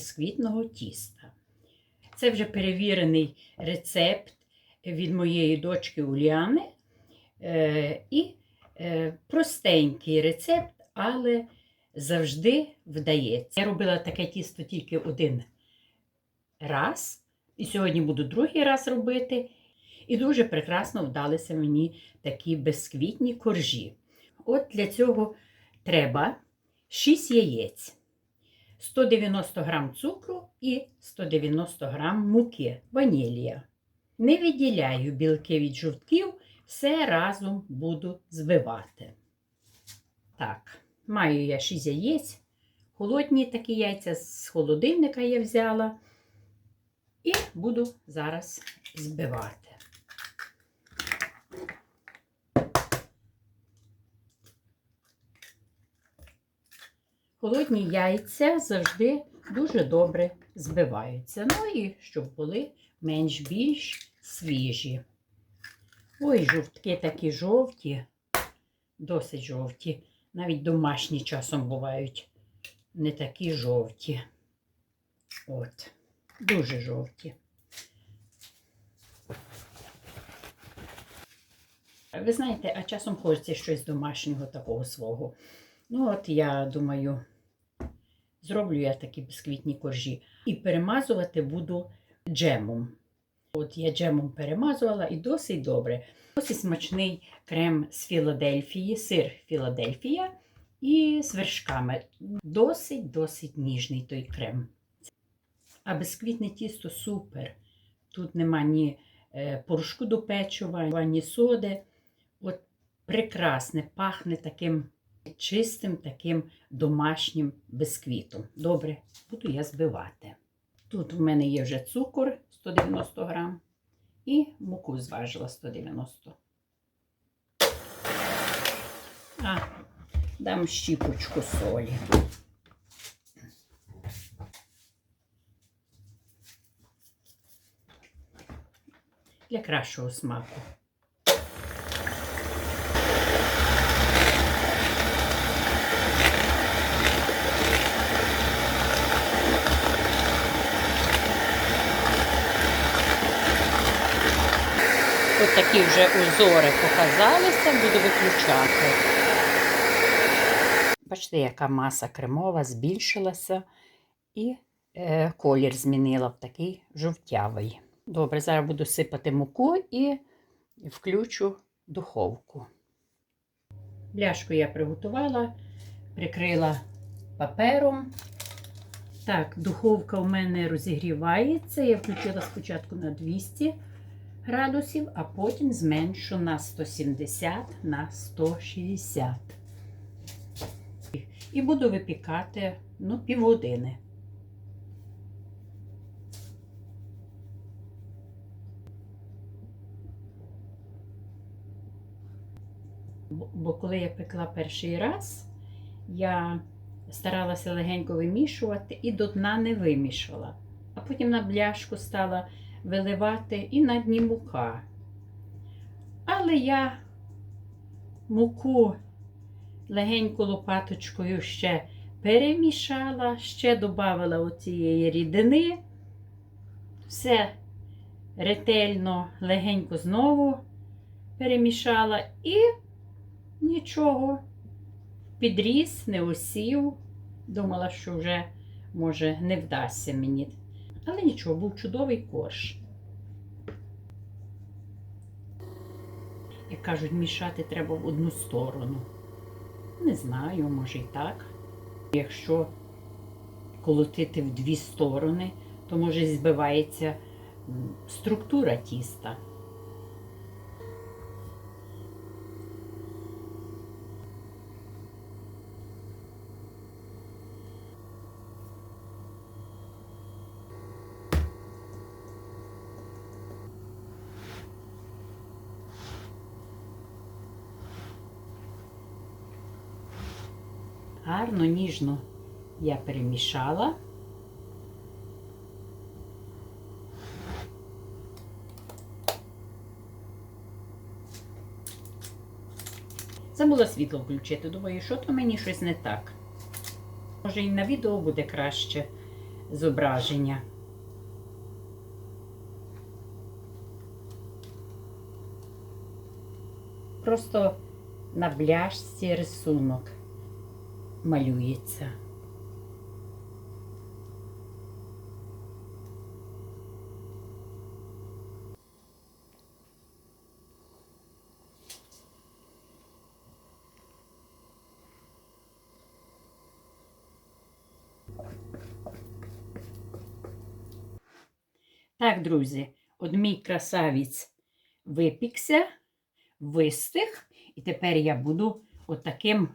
бисквітного тіста. Це вже перевірений рецепт від моєї дочки Уляни. Е, і е, простенький рецепт, але завжди вдається. Я робила таке тісто тільки один раз, і сьогодні буду другий раз робити. І дуже прекрасно вдалися мені такі безквітні коржі. От для цього треба 6 яєць, 190 г цукру і 190 г муки ванілія. Не відділяю білки від жовтків, все разом буду збивати. Так, маю я 6 яєць, холодні такі яйця з холодильника я взяла. І буду зараз збивати. Холодні яйця завжди дуже добре збиваються. Ну і щоб були менш-більш свіжі. Ой, жовтки такі жовті, досить жовті. Навіть домашні часом бувають не такі жовті. От, дуже жовті. Ви знаєте, а часом хочеться щось домашнього такого свого. Ну, от я думаю, зроблю я такі бісквітні коржі. І перемазувати буду джемом. От я джемом перемазувала і досить добре. Досить смачний крем з Філадельфії, сир Філадельфія і з вершками. Досить-досить ніжний той крем. А бісквітне тісто супер. Тут нема ні е, порошку до печива, ні соди. От прекрасне, пахне таким чистим, таким домашнім бисквітом. Добре, буду я збивати. Тут в мене є вже цукор 190 грам і муку зважила 190. А, дам щіпочку солі. Для кращого смаку. Ось такі вже узори показалися, буду виключати. Бачите, яка маса кремова збільшилася і е, колір змінила в такий жовтявий. Добре, зараз буду сипати муку і включу духовку. Бляшку я приготувала, прикрила папером. Так, духовка у мене розігрівається. Я включила спочатку на 200 градусів, а потім зменшу на 170 на 160. І буду випікати ну, півгодини. Бо коли я пекла перший раз, я старалася легенько вимішувати і до дна не вимішала. А потім на бляшку стала виливати і на дні мука. Але я муку легенько лопаточкою ще перемішала, ще додавала оцієї рідини. Все ретельно, легенько знову перемішала і нічого, підріс, не осів. Думала, що вже, може, не вдасться мені. Але нічого, був чудовий корж. Як кажуть, мішати треба в одну сторону. Не знаю, може і так. Якщо колотити в дві сторони, то може збивається структура тіста. Гарно, ніжно я перемішала. Забула світло включити. Думаю, що то мені щось не так. Може, і на відео буде краще зображення. Просто на бляшці рисунок малюється. Так, друзі, от мій красавець випікся, вистиг, і тепер я буду отаким,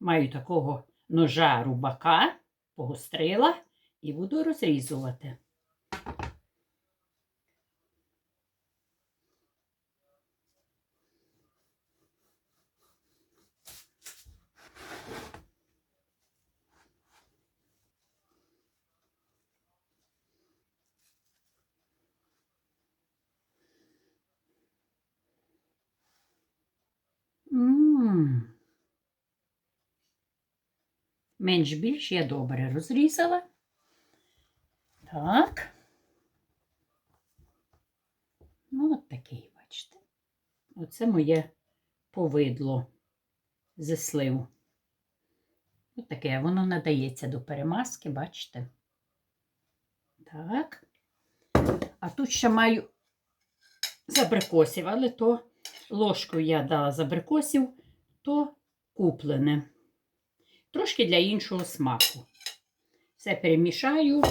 маю такого ножа рубака, погострила і буду розрізувати. М. Менш більш я добре розрізала. Так. Ну, от такий, бачите. Оце моє повидло зі слив. От таке воно надається до перемазки, бачите? Так. А тут ще маю з абрикосів, але то ложку я дала з абрикосів, то куплене. Трошки для іншого смаку. Все перемішаю,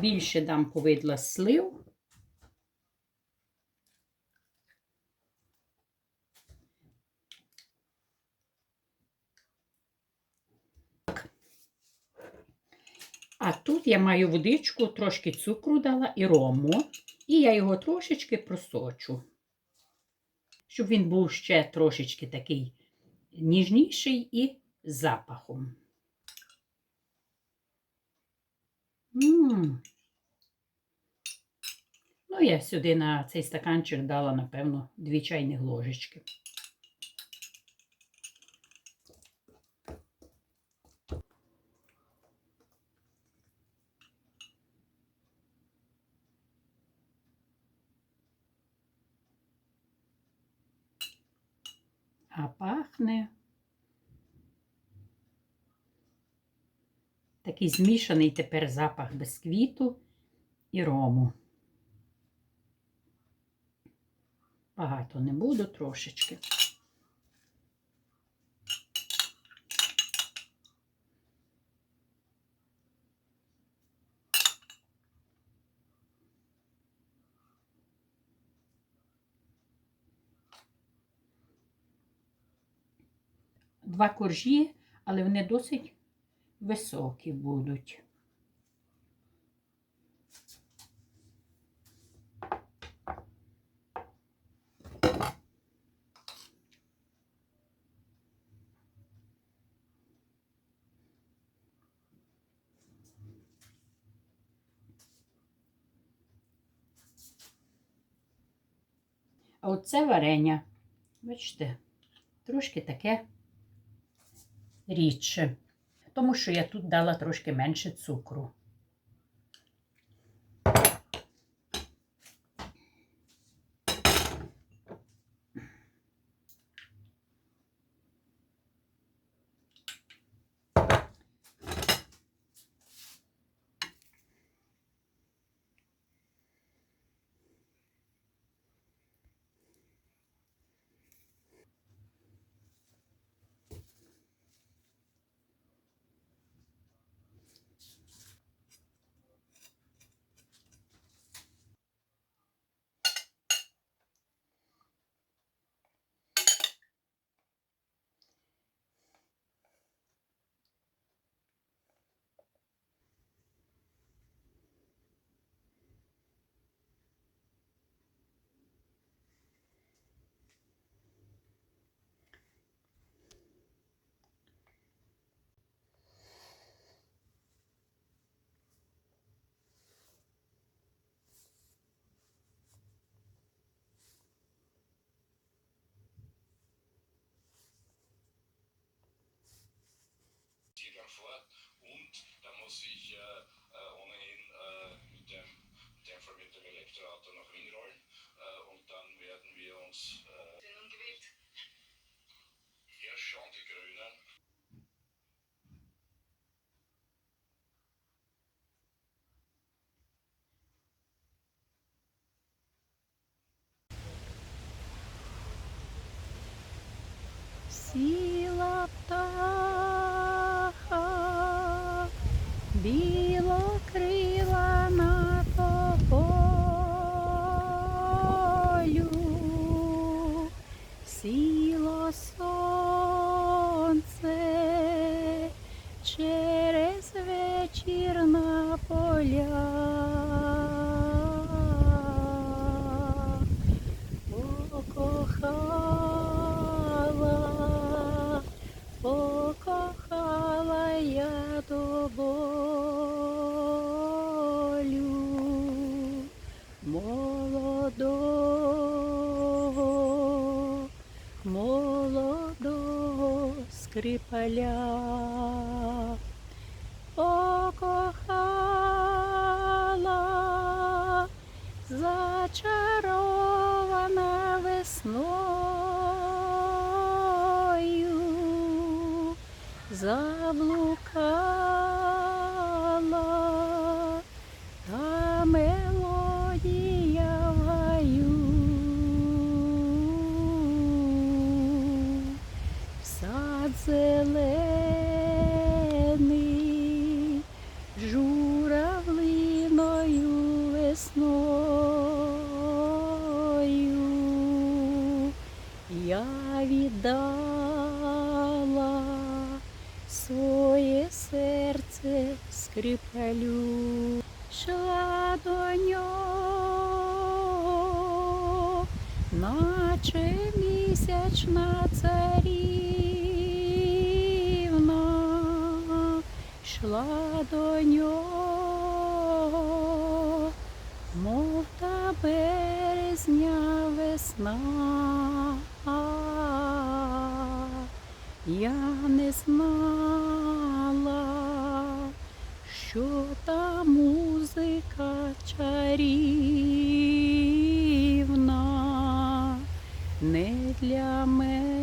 більше дам повидла слив. А тут я маю водичку, трошки цукру дала і рому, і я його трошечки просочу щоб він був ще трошечки такий ніжніший і запахом. М Ну, я сюди на цей стаканчик дала, напевно, дві чайні ложечки. а пахне такий змішаний тепер запах бисквіту і рому. Багато не буду трошечки. два коржі, але вони досить високі будуть. А оце варення, бачите, трошки таке рідше, тому що я тут дала трошки менше цукру. dass ich äh, äh, ohnehin äh, mit dem, in dem Fall mit dem Elektroauto nach Wien rollen äh, und dann werden wir uns äh, Sie nun gewählt? ja schon die Grünen Сіла птаха, білокрила на тополю, сіло сонце через вечір на поля. Скрипаля. Покохала, зачарована весною, заблукала зелений, журавлиною весною. Я віддала своє серце скрипалю, шла до нього, наче місячна царівна, йшла до нього, мов та березня весна. Я не знала, що та музика чарівна не для мене,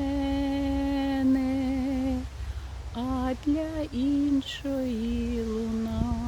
для іншої луна.